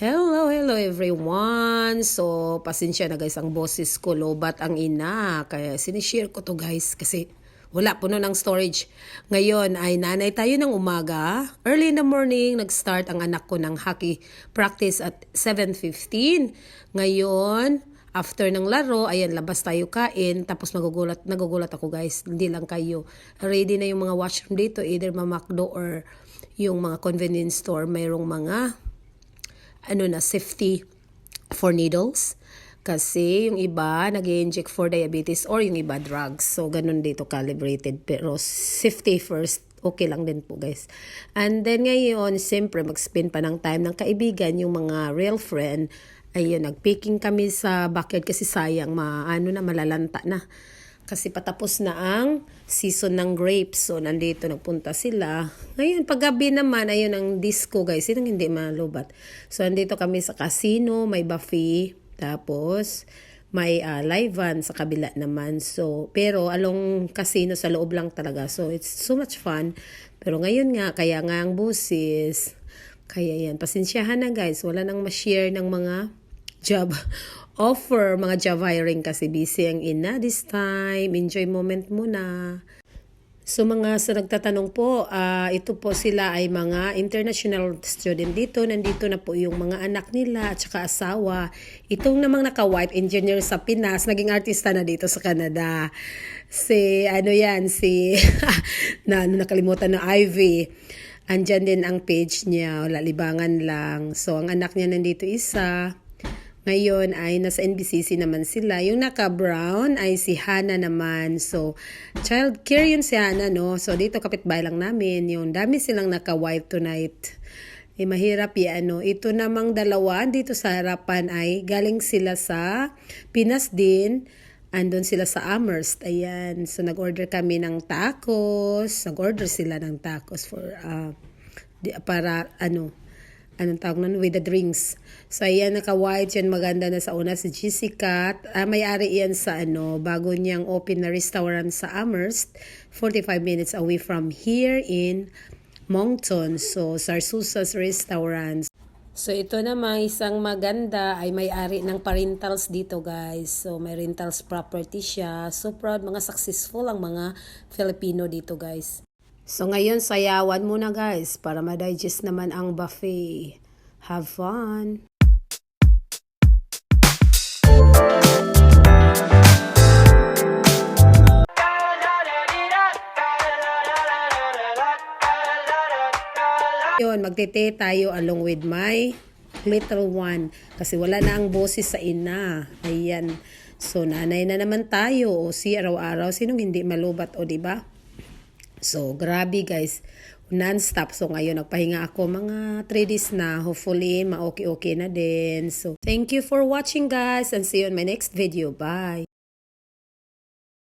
Hello, hello everyone. So, pasensya na guys ang boses ko, lobat ang ina. Kaya sinishare ko to guys kasi wala puno ng storage. Ngayon ay nanay tayo ng umaga. Early in the morning, nag-start ang anak ko ng hockey practice at 7.15. Ngayon, after ng laro, ayan, labas tayo kain. Tapos nagugulat, nagugulat ako guys. Hindi lang kayo. Ready na yung mga washroom dito, either mamakdo or yung mga convenience store. Mayroong mga ano na safety for needles kasi yung iba nag inject for diabetes or yung iba drugs. So, ganun dito calibrated. Pero safety first, okay lang din po guys. And then ngayon, siyempre mag-spend pa ng time ng kaibigan, yung mga real friend. Ayun, nag-picking kami sa backyard kasi sayang, maano na, malalanta na. Kasi patapos na ang season ng grapes. So, nandito nagpunta sila. Ngayon, paggabi naman, ayun ang disco, guys. Sinong hindi malubat? So, nandito kami sa casino, may buffet. Tapos, may uh, live van sa kabila naman. So, pero along casino sa loob lang talaga. So, it's so much fun. Pero ngayon nga, kaya nga ang busis. Kaya yan, pasensyahan na guys. Wala nang ma-share ng mga job offer, mga job hiring kasi busy ang ina this time. Enjoy moment muna. So mga sa nagtatanong po, ah, ito po sila ay mga international student dito. Nandito na po yung mga anak nila at saka asawa. Itong namang naka-white engineer sa Pinas, naging artista na dito sa Canada. Si ano yan, si na ano, nakalimutan na Ivy. Andyan din ang page niya, wala libangan lang. So ang anak niya nandito isa. Ngayon ay nasa NBCC naman sila. Yung naka-brown ay si Hana naman. So, child care yun si Hana, no? So, dito kapitbahay lang namin. Yung dami silang naka-white tonight. Eh, mahirap yan, no? Ito namang dalawa dito sa harapan ay galing sila sa Pinas din. Andun sila sa Amherst. Ayan. So, nag-order kami ng tacos. Nag-order sila ng tacos for, uh, para, ano, anong tawag nun, with the drinks. So, ayan, naka-white yan, maganda na sa una si Jessica. Ah, may-ari yan sa, ano, bago niyang open na restaurant sa Amherst, 45 minutes away from here in Moncton. So, Sarsusas Restaurants. So, ito namang isang maganda ay may-ari ng parentals dito, guys. So, may rentals property siya. So proud, mga successful ang mga Filipino dito, guys. So ngayon, sayawan muna guys para ma-digest naman ang buffet. Have fun! Yun, magtete tayo along with my little one. Kasi wala na ang boses sa ina. Ayan. So, nanay na naman tayo. O si araw-araw. Sinong hindi malubat o, di ba? So, grabe guys. Non-stop. So, ngayon nagpahinga ako mga 3 days na. Hopefully, ma-okay-okay na din. So, thank you for watching guys and see you on my next video. Bye!